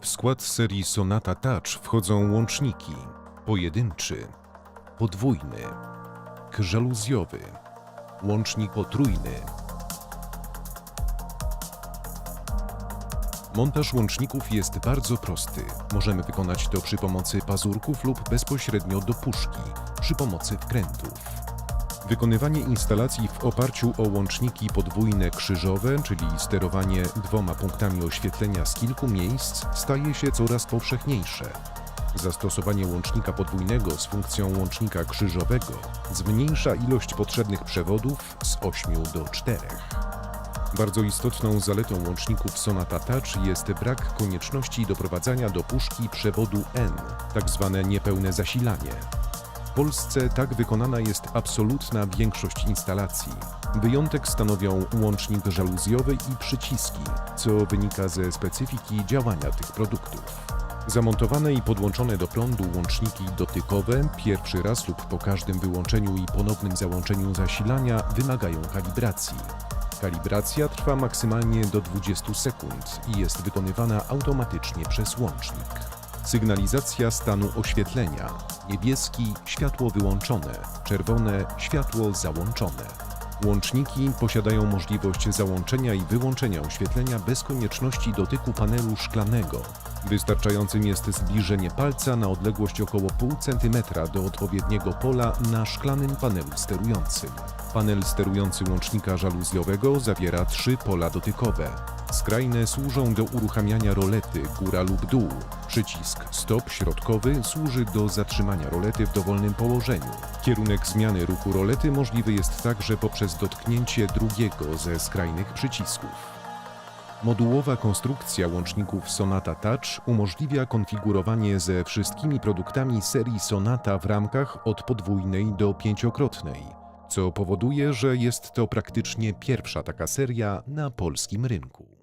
W skład serii Sonata Touch wchodzą łączniki pojedynczy, podwójny, żaluzjowy, łącznik potrójny. Montaż łączników jest bardzo prosty. Możemy wykonać to przy pomocy pazurków lub bezpośrednio do puszki, przy pomocy wkrętów. Wykonywanie instalacji w oparciu o łączniki podwójne krzyżowe, czyli sterowanie dwoma punktami oświetlenia z kilku miejsc, staje się coraz powszechniejsze. Zastosowanie łącznika podwójnego z funkcją łącznika krzyżowego zmniejsza ilość potrzebnych przewodów z 8 do 4. Bardzo istotną zaletą łączników Sonata Touch jest brak konieczności doprowadzania do puszki przewodu N, tak zwane niepełne zasilanie. Polsce tak wykonana jest absolutna większość instalacji. Wyjątek stanowią łącznik żaluzjowy i przyciski, co wynika ze specyfiki działania tych produktów. Zamontowane i podłączone do prądu łączniki dotykowe pierwszy raz lub po każdym wyłączeniu i ponownym załączeniu zasilania wymagają kalibracji. Kalibracja trwa maksymalnie do 20 sekund i jest wykonywana automatycznie przez łącznik. Sygnalizacja stanu oświetlenia. Niebieski światło wyłączone, czerwone światło załączone. Łączniki posiadają możliwość załączenia i wyłączenia oświetlenia bez konieczności dotyku panelu szklanego. Wystarczającym jest zbliżenie palca na odległość około 0,5 cm do odpowiedniego pola na szklanym panelu sterującym. Panel sterujący łącznika żaluzjowego zawiera trzy pola dotykowe. Skrajne służą do uruchamiania rolety góra lub dół. Przycisk stop środkowy służy do zatrzymania rolety w dowolnym położeniu. Kierunek zmiany ruchu rolety możliwy jest także poprzez dotknięcie drugiego ze skrajnych przycisków. Modułowa konstrukcja łączników Sonata Touch umożliwia konfigurowanie ze wszystkimi produktami serii Sonata w ramkach od podwójnej do pięciokrotnej, co powoduje, że jest to praktycznie pierwsza taka seria na polskim rynku.